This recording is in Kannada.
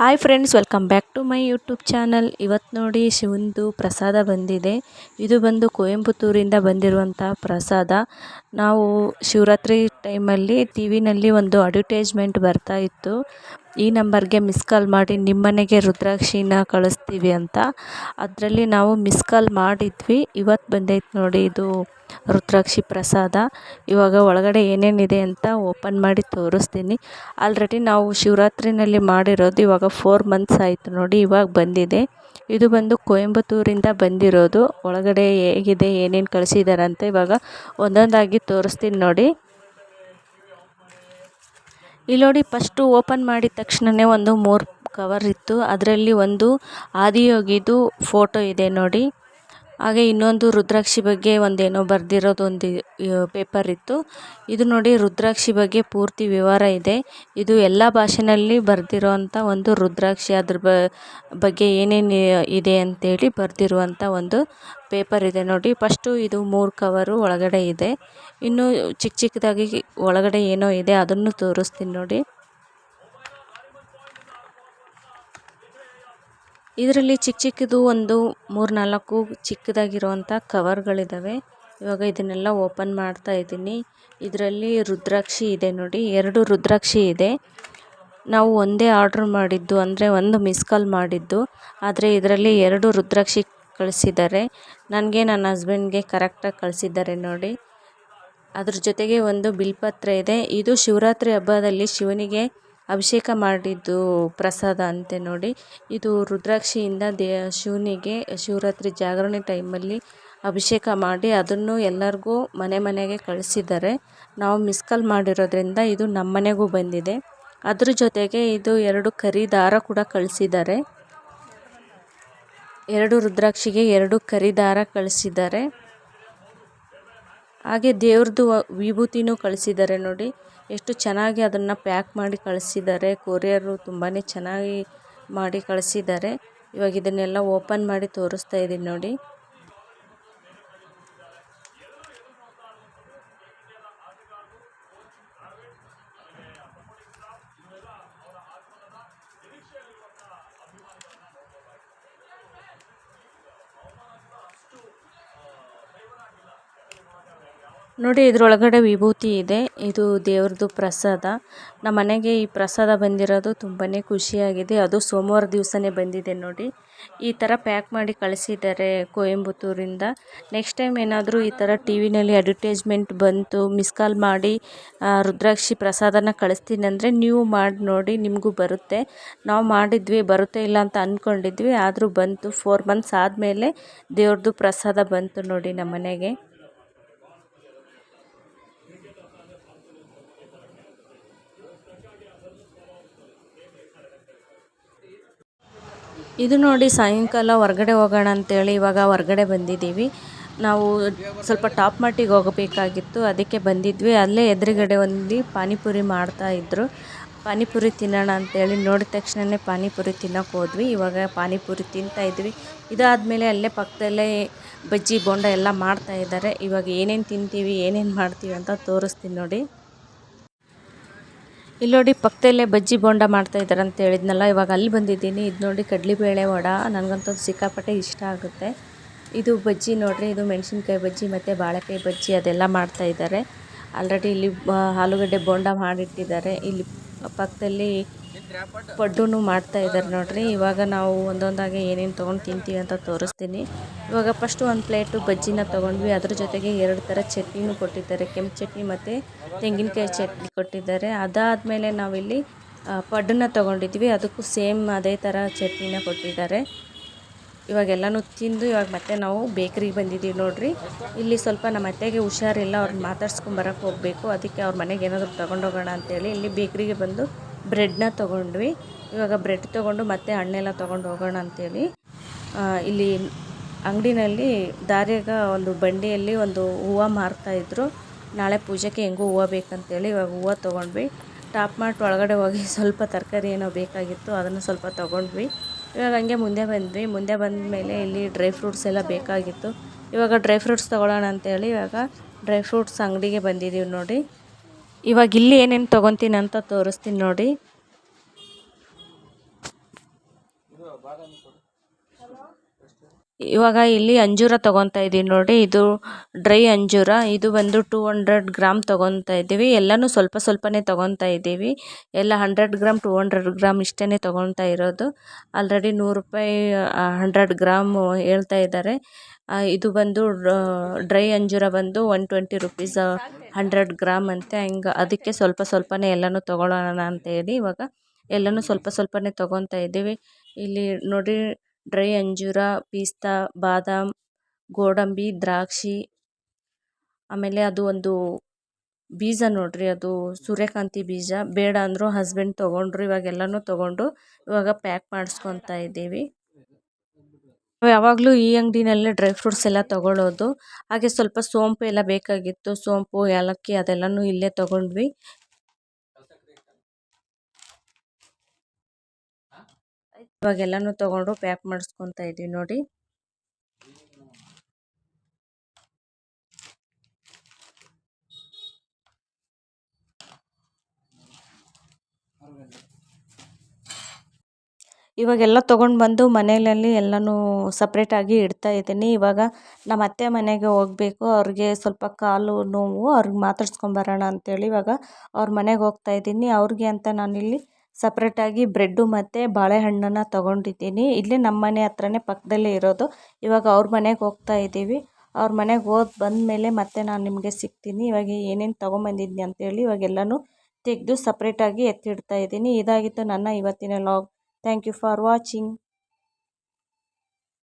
Hi friends, welcome back to my YouTube channel. ಇವತ್ತು ನೋಡಿ ಶಿವಂದು ಪ್ರಸಾದ ಬಂದಿದೆ. ಇದು ಬಂದು ಕೊಯಂಬತ್ತೂರಿಂದ ಬಂದಿರುವಂಥ ಪ್ರಸಾದ. ನಾವು ಶಿವರಾತ್ರಿ ಟೈಮಲ್ಲಿ ಟಿ ವಿನಲ್ಲಿ ಒಂದು ಅಡ್ವರ್ಟೈಸ್ಮೆಂಟ್ ಬರ್ತಾ ಇತ್ತು. ಈ ನಂಬರ್ಗೆ ಮಿಸ್ ಕಾಲ್ ಮಾಡಿ ನಿಮ್ಮನೆಗೆ ರುದ್ರಾಕ್ಷಿನ ಕಳಿಸ್ತೀವಿ ಅಂತ. ಅದರಲ್ಲಿ ನಾವು ಮಿಸ್ ಕಾಲ್ ಮಾಡಿದ್ವಿ. ಇವತ್ತು ಬಂದೈತೆ ನೋಡಿ ಇದು ರುದ್ರಾಕ್ಷಿ ಪ್ರಸಾದ. ಇವಾಗ ಒಳಗಡೆ ಏನೇನಿದೆ ಅಂತ ಓಪನ್ ಮಾಡಿ ತೋರಿಸ್ತೀನಿ. ಆಲ್ರೆಡಿ ನಾವು ಶಿವರಾತ್ರಿನಲ್ಲಿ ಮಾಡಿರೋದು ಇವಾಗ ಫೋರ್ ಮಂತ್ಸ್ ಆಯಿತು ನೋಡಿ ಇವಾಗ ಬಂದಿದೆ. ಇದು ಬಂದು ಕೊಯಂಬತ್ತೂರಿಂದ ಬಂದಿರೋದು. ಒಳಗಡೆ ಹೇಗಿದೆ, ಏನೇನು ಕಳಿಸಿದ್ದಾರೆ ಅಂತ ಇವಾಗ ಒಂದೊಂದಾಗಿ ತೋರಿಸ್ತೀನಿ ನೋಡಿ. ಇಲ್ಲಿ ನೋಡಿ ಫಸ್ಟು ಓಪನ್ ಮಾಡಿದ ತಕ್ಷಣವೇ ಒಂದು ಮೂರು ಕವರ್ ಇತ್ತು. ಅದರಲ್ಲಿ ಒಂದು ಆದಿಯೋಗಿದು ಫೋಟೋ ಇದೆ ನೋಡಿ. ಹಾಗೆ ಇನ್ನೊಂದು ರುದ್ರಾಕ್ಷಿ ಬಗ್ಗೆ ಒಂದೇನೋ ಬರೆದಿರೋದು ಒಂದು ಪೇಪರ್ ಇತ್ತು. ಇದು ನೋಡಿ ರುದ್ರಾಕ್ಷಿ ಬಗ್ಗೆ ಪೂರ್ತಿ ವಿವರ ಇದೆ. ಇದು ಎಲ್ಲ ಭಾಷೆನಲ್ಲಿ ಬರೆದಿರೋವಂಥ ಒಂದು ರುದ್ರಾಕ್ಷಿ, ಅದ್ರ ಬಗ್ಗೆ ಏನೇನು ಇದೆ ಅಂತೇಳಿ ಬರೆದಿರುವಂಥ ಒಂದು ಪೇಪರ್ ಇದೆ ನೋಡಿ. ಫಸ್ಟು ಇದು ಮೂರು ಕವರು ಒಳಗಡೆ ಇದೆ. ಇನ್ನು ಚಿಕ್ಕ ಚಿಕ್ಕದಾಗಿ ಒಳಗಡೆ ಏನೋ ಇದೆ ಅದನ್ನು ತೋರಿಸ್ತೀನಿ ನೋಡಿ. ಇದರಲ್ಲಿ ಚಿಕ್ಕ ಚಿಕ್ಕದು ಒಂದು ಮೂರು ನಾಲ್ಕು ಚಿಕ್ಕದಾಗಿರುವಂಥ ಕವರ್ಗಳಿದ್ದಾವೆ ಇವಾಗ ಇದನ್ನೆಲ್ಲ ಓಪನ್ ಮಾಡ್ತಾ ಇದ್ದೀನಿ. ಇದರಲ್ಲಿ ರುದ್ರಾಕ್ಷಿ ಇದೆ ನೋಡಿ. ಎರಡು ರುದ್ರಾಕ್ಷಿ ಇದೆ. ನಾವು ಒಂದೇ ಆರ್ಡ್ರ್ ಮಾಡಿದ್ದು ಅಂದರೆ ಒಂದು ಮಿಸ್ ಕಾಲ್ ಮಾಡಿದ್ದು. ಆದರೆ ಇದರಲ್ಲಿ ಎರಡು ರುದ್ರಾಕ್ಷಿ ಕಳಿಸಿದ್ದಾರೆ. ನನಗೆ ನನ್ನ ಹಸ್ಬೆಂಡ್ಗೆ ಕರೆಕ್ಟಾಗಿ ಕಳಿಸಿದ್ದಾರೆ ನೋಡಿ. ಅದ್ರ ಜೊತೆಗೆ ಒಂದು ಬಿಲ್ಪತ್ರೆ ಇದೆ. ಇದು ಶಿವರಾತ್ರಿ ಹಬ್ಬದಲ್ಲಿ ಶಿವನಿಗೆ ಅಭಿಷೇಕ ಮಾಡಿದ್ದು ಪ್ರಸಾದ ಅಂತೆ ನೋಡಿ. ಇದು ರುದ್ರಾಕ್ಷಿಯಿಂದ ದೇ ಶಿವನಿಗೆ ಶಿವರಾತ್ರಿ ಜಾಗರಣೆ ಟೈಮಲ್ಲಿ ಅಭಿಷೇಕ ಮಾಡಿ ಅದನ್ನು ಎಲ್ಲರಿಗೂ ಮನೆ ಮನೆಗೆ ಕಳಿಸಿದ್ದಾರೆ. ನಾವು ಮಿಸ್ ಕಾಲ್ ಮಾಡಿರೋದ್ರಿಂದ ಇದು ನಮ್ಮ ಮನೆಗೂ ಬಂದಿದೆ. ಅದ್ರ ಜೊತೆಗೆ ಇದು ಎರಡು ಕರಿ ದಾರ ಕೂಡ ಕಳಿಸಿದ್ದಾರೆ. ಎರಡು ರುದ್ರಾಕ್ಷಿಗೆ ಎರಡು ಕರಿ ದಾರ ಕಳಿಸಿದ್ದಾರೆ. ಹಾಗೆ ದೇವ್ರದ್ದು ವಿಭೂತಿನೂ ಕಳಿಸಿದ್ದಾರೆ ನೋಡಿ. ಎಷ್ಟು ಚೆನ್ನಾಗಿ ಅದನ್ನು ಪ್ಯಾಕ್ ಮಾಡಿ ಕಳಿಸಿದ್ದಾರೆ ಕೊರಿಯರು ತುಂಬಾ ಚೆನ್ನಾಗಿ ಮಾಡಿ ಕಳಿಸಿದ್ದಾರೆ ಇವಾಗ ಇದನ್ನೆಲ್ಲ ಓಪನ್ ಮಾಡಿ ತೋರಿಸ್ತಾ ಇದ್ದೀನಿ ನೋಡಿ. ನೋಡಿ, ಇದರೊಳಗಡೆ ವಿಭೂತಿ ಇದೆ. ಇದು ದೇವ್ರದ್ದು ಪ್ರಸಾದ. ನಮ್ಮ ಮನೆಗೆ ಈ ಪ್ರಸಾದ ಬಂದಿರೋದು ತುಂಬಾ ಖುಷಿಯಾಗಿದೆ. ಅದು ಸೋಮವಾರ ದಿವಸನೇ ಬಂದಿದೆ ನೋಡಿ. ಈ ಥರ ಪ್ಯಾಕ್ ಮಾಡಿ ಕಳಿಸಿದ್ದಾರೆ ಕೊಯಂಬತ್ತೂರಿಂದ. ನೆಕ್ಸ್ಟ್ ಟೈಮ್ ಏನಾದರೂ ಈ ಥರ ಟಿ ವಿನಲ್ಲಿ ಅಡ್ವರ್ಟೈಸ್ಮೆಂಟ್ ಬಂತು, ಮಿಸ್ ಕಾಲ್ ಮಾಡಿ ರುದ್ರಾಕ್ಷಿ ಪ್ರಸಾದನ ಕಳಿಸ್ತೀನಿ ಅಂದರೆ ನೀವು ಮಾಡಿ ನೋಡಿ, ನಿಮಗೂ ಬರುತ್ತೆ. ನಾವು ಮಾಡಿದ್ವಿ, ಬರುತ್ತೆ ಇಲ್ಲ ಅಂತ ಅಂದ್ಕೊಂಡಿದ್ವಿ ಆದರೂ ಬಂತು. ಫೋರ್ ಮಂತ್ಸ್ ಆದಮೇಲೆ ದೇವ್ರದ್ದು ಪ್ರಸಾದ ಬಂತು ನೋಡಿ ನಮ್ಮ ಮನೆಗೆ. ಇದು ನೋಡಿ ಸಾಯಂಕಾಲ ಹೊರ್ಗಡೆ ಹೋಗೋಣ ಅಂತೇಳಿ ಇವಾಗ ಹೊರಗಡೆ ಬಂದಿದ್ದೀವಿ. ನಾವು ಸ್ವಲ್ಪ ಟಾಪ್ ಮಟ್ಟಿಗೆ ಹೋಗಬೇಕಾಗಿತ್ತು, ಅದಕ್ಕೆ ಬಂದಿದ್ವಿ. ಅಲ್ಲೇ ಎದುರುಗಡೆ ಒಂದು ಪಾನಿಪುರಿ ಮಾಡ್ತಾಯಿದ್ರು ಪಾನಿಪುರಿ ತಿನ್ನೋಣ ಅಂತೇಳಿ ನೋಡಿದ ತಕ್ಷಣವೇ ಪಾನಿಪುರಿ ತಿನ್ನೋಕೆ ಹೋದ್ವಿ. ಇವಾಗ ಪಾನಿಪುರಿ ತಿಂತಾ ಇದ್ವಿ. ಇದಾದಮೇಲೆ ಅಲ್ಲೇ ಪಕ್ಕದಲ್ಲೇ ಬಜ್ಜಿ ಬೋಂಡ ಎಲ್ಲ ಮಾಡ್ತಾ ಇದ್ದಾರೆ. ಇವಾಗ ಏನೇನು ತಿಂತೀವಿ, ಏನೇನು ಮಾಡ್ತೀವಿ ಅಂತ ತೋರಿಸ್ತೀನಿ ನೋಡಿ. ಇಲ್ಲಿ ನೋಡಿ ಪಕ್ಕದಲ್ಲೇ ಬಜ್ಜಿ ಬೋಂಡ ಮಾಡ್ತಾ ಇದ್ದಾರೆ ಅಂತ ಹೇಳಿದ್ನಲ್ಲ, ಇವಾಗ ಅಲ್ಲಿ ಬಂದಿದ್ದೀನಿ. ಇದು ನೋಡಿ ಕಡಲೆಬೇಳೆ ವಡ ನನಗಂತೂ ಸಿಕ್ಕಾಪಟ್ಟೆ ಇಷ್ಟ ಆಗುತ್ತೆ. ಇದು ಬಜ್ಜಿ ನೋಡಿರಿ, ಇದು ಮೆಣಸಿನ್ಕಾಯಿ ಬಜ್ಜಿ ಮತ್ತು ಬಾಳೆಕಾಯಿ ಬಜ್ಜಿ, ಅದೆಲ್ಲ ಮಾಡ್ತಾ ಇದ್ದಾರೆ ಆಲ್ರೆಡಿ ಇಲ್ಲಿ ಆಲೂಗಡ್ಡೆ ಬೋಂಡ ಮಾಡಿಟ್ಟಿದ್ದಾರೆ. ಇಲ್ಲಿ ಪಕ್ಕದಲ್ಲಿ ಪಡ್ಡು ಮಾಡ್ತಾ ಇದ್ದಾರೆ ನೋಡ್ರಿ. ಇವಾಗ ನಾವು ಒಂದೊಂದಾಗಿ ಏನೇನು ತೊಗೊಂಡು ತಿಂತೀವಿ ಅಂತ ತೋರಿಸ್ತೀನಿ. ಇವಾಗ ಫಸ್ಟು ಒಂದು ಪ್ಲೇಟು ಬಜ್ಜಿನ ತೊಗೊಂಡ್ವಿ. ಅದ್ರ ಜೊತೆಗೆ ಎರಡು ಥರ ಚಟ್ನಿನೂ ಕೊಟ್ಟಿದ್ದಾರೆ. ಕೆಂಪು ಚಟ್ನಿ ಮತ್ತು ತೆಂಗಿನಕಾಯಿ ಚಟ್ನಿ ಕೊಟ್ಟಿದ್ದಾರೆ. ಅದಾದಮೇಲೆ ನಾವಿಲ್ಲಿ ಪಡ್ಡನ್ನ ತೊಗೊಂಡಿದ್ವಿ. ಅದಕ್ಕೂ ಸೇಮ್ ಅದೇ ಥರ ಚಟ್ನಿನ ಕೊಟ್ಟಿದ್ದಾರೆ. ಇವಾಗೆಲ್ಲನೂ ತಿಂದು ಇವಾಗ ಮತ್ತೆ ನಾವು ಬೇಕ್ರಿಗೆ ಬಂದಿದ್ದೀವಿ ನೋಡಿರಿ. ಇಲ್ಲಿ ಸ್ವಲ್ಪ ನಮ್ಮ ಅತ್ತೆಗೆ ಹುಷಾರಿಲ್ಲ. ಅವ್ರನ್ನ ಮಾತಾಡ್ಸ್ಕೊಂಬರಕ್ಕೆ ಹೋಗಬೇಕು. ಅದಕ್ಕೆ ಅವ್ರ ಮನೆಗೆ ಏನಾದರೂ ತೊಗೊಂಡೋಗೋಣ ಅಂತೇಳಿ ಇಲ್ಲಿ ಬೇಕ್ರಿಗೆ ಬಂದು ಬ್ರೆಡ್ನ ತೊಗೊಂಡ್ವಿ. ಇವಾಗ ಬ್ರೆಡ್ ತೊಗೊಂಡು ಮತ್ತೆ ಹಣ್ಣೆಲ್ಲ ತೊಗೊಂಡು ಹೋಗೋಣ ಅಂತೇಳಿ. ಇಲ್ಲಿ ಅಂಗಡಿನಲ್ಲಿ ದಾರಿಯಾಗ ಒಂದು ಬಂಡಿಯಲ್ಲಿ ಒಂದು ಹೂವು ಇದ್ದರು ನಾಳೆ ಪೂಜೆಗೆ ಹೆಂಗೂ ಹೂವು ಬೇಕಂತೇಳಿ ಇವಾಗ ಹೂವು ತೊಗೊಂಡ್ವಿ. ಟಾಪ್ ಮಾರ್ಟ್ ಒಳಗಡೆ ಹೋಗಿ ಸ್ವಲ್ಪ ತರಕಾರಿ ಏನೋ ಬೇಕಾಗಿತ್ತು, ಅದನ್ನು ಸ್ವಲ್ಪ ತೊಗೊಂಡ್ವಿ. ಇವಾಗ ಹಂಗೆ ಮುಂದೆ ಬಂದ್ವಿ. ಮುಂದೆ ಬಂದ ಮೇಲೆ ಇಲ್ಲಿ ಡ್ರೈ ಫ್ರೂಟ್ಸ್ ಎಲ್ಲ ಬೇಕಾಗಿತ್ತು. ಇವಾಗ ಡ್ರೈ ಫ್ರೂಟ್ಸ್ ತೊಗೊಳ್ಳೋಣ ಅಂತೇಳಿ ಇವಾಗ ಡ್ರೈ ಫ್ರೂಟ್ಸ್ ಅಂಗಡಿಗೆ ಬಂದಿದ್ದೀವಿ ನೋಡಿ. ಇವಾಗ ಇಲ್ಲಿ ಏನೇನು ತೊಗೊತೀನಿ ಅಂತ ತೋರಿಸ್ತೀನಿ ನೋಡಿ. ಇವಾಗ ಇಲ್ಲಿ ಅಂಜೂರ ತಗೊತಾ ಇದೀನಿ ನೋಡಿ. ಇದು ಡ್ರೈ ಅಂಜೂರ. ಇದು ಬಂದು ಟೂ ಹಂಡ್ರೆಡ್ ಗ್ರಾಮ್ ತಗೊತಾ ಇದ್ದೀವಿ. ಎಲ್ಲಾನು ಸ್ವಲ್ಪ ಸ್ವಲ್ಪನೇ ತಗೊತಾ ಇದ್ದೀವಿ. ಎಲ್ಲ hundred gram two hundred gram ಇಷ್ಟೇ ತಗೊತಾ ಇರೋದು. ಆಲ್ರೆಡಿ ನೂರು ರೂಪಾಯಿ ಹಂಡ್ರೆಡ್ ಗ್ರಾಮ್ ಹೇಳ್ತಾ ಇದ್ದಾರೆ. ಇದು ಬಂದು ಡ್ರೈ ಅಂಜೂರ ಬಂದು one twenty rupees hundred gram ಅಂತೆ. ಹಂಗೆ ಅದಕ್ಕೆ ಸ್ವಲ್ಪ ಸ್ವಲ್ಪನೇ ಎಲ್ಲಾನು ತಗೊಳ್ಳೋಣ ಅಂತ ಹೇಳಿ ಇವಾಗ ಎಲ್ಲಾನು ಸ್ವಲ್ಪ ಸ್ವಲ್ಪನೇ ತಗೊತಾ ಇದ್ದೀವಿ. ಇಲ್ಲಿ ನೋಡಿ ಡ್ರೈ ಅಂಜೂರ, ಪಿಸ್ತಾ, ಬಾದಾಮ್, ಗೋಡಂಬಿ, ದ್ರಾಕ್ಷಿ. ಆಮೇಲೆ ಅದು ಒಂದು ಬೀಜ ನೋಡ್ರಿ, ಅದು ಸೂರ್ಯಕಾಂತಿ ಬೀಜ. ಬೇಡ ಅಂದರು ಹಸ್ಬೆಂಡ್ ತೊಗೊಂಡ್ರು, ಇವಾಗ ಎಲ್ಲನೂ ತೊಗೊಂಡು ಇವಾಗ ಪ್ಯಾಕ್ ಮಾಡಿಸ್ಕೊತಾ ಇದ್ದೀವಿ. ಯಾವಾಗಲೂ ಈ ಅಂಗಡಿನಲ್ಲೇ ಡ್ರೈ ಫ್ರೂಟ್ಸ್ ಎಲ್ಲ ತಗೊಳ್ಳೋದು ಹಾಗೆ ಸ್ವಲ್ಪ ಸೋಂಪು ಎಲ್ಲ ಬೇಕಾಗಿತ್ತು, ಸೋಂಪು, ಏಲಕ್ಕಿ ಅದೆಲ್ಲನೂ ಇಲ್ಲೇ ತಗೊಂಡ್ವಿ. ಇವಾಗ ಎಲ್ಲಾನು ತಗೊಂಡು ಪ್ಯಾಕ್ ಮಾಡಿಸ್ಕೊತಾ ಇದ್ದೀವಿ ನೋಡಿ. ಇವಾಗೆಲ್ಲ ತೊಗೊಂಡು ಬಂದು ಮನೆಯಲ್ಲಿ ಎಲ್ಲನೂ ಸಪ್ರೇಟಾಗಿ ಇಡ್ತಾ ಇದ್ದೀನಿ. ಇವಾಗ ನಮ್ಮ ಅತ್ತೆ ಮನೆಗೆ ಹೋಗಬೇಕು. ಅವ್ರಿಗೆ ಸ್ವಲ್ಪ ಕಾಲು ನೋವು, ಅವ್ರಿಗೆ ಮಾತಾಡ್ಸ್ಕೊಂಬರೋಣ ಅಂತೇಳಿ ಇವಾಗ ಅವ್ರ ಮನೆಗೆ ಹೋಗ್ತಾ ಇದ್ದೀನಿ. ಅವ್ರಿಗೆ ಅಂತ ನಾನಿಲ್ಲಿ ಸಪ್ರೇಟಾಗಿ ಬ್ರೆಡ್ಡು ಮತ್ತು ಬಾಳೆಹಣ್ಣನ್ನು ತೊಗೊಂಡಿದ್ದೀನಿ. ಇಲ್ಲಿ ನಮ್ಮ ಮನೆ ಹತ್ರನೇ ಪಕ್ಕದಲ್ಲೇ ಇರೋದು. ಇವಾಗ ಅವ್ರ ಮನೆಗೆ ಹೋಗ್ತಾ ಇದ್ದೀವಿ. ಅವ್ರ ಮನೆಗೆ ಹೋಗಿ ಬಂದಮೇಲೆ ಮತ್ತೆ ನಾನು ನಿಮಗೆ ಸಿಗ್ತೀನಿ. ಇವಾಗ ಏನೇನು ತೊಗೊಂಬಂದಿದ್ದೀನಿ ಅಂತೇಳಿ ಇವಾಗ ಎಲ್ಲನೂ ತೆಗೆದು ಸಪ್ರೇಟಾಗಿ ಎತ್ತಿಡ್ತಾ ಇದ್ದೀನಿ. ಇದಾಗಿತ್ತು ನನ್ನ ಇವತ್ತಿನ log. Thank you for watching.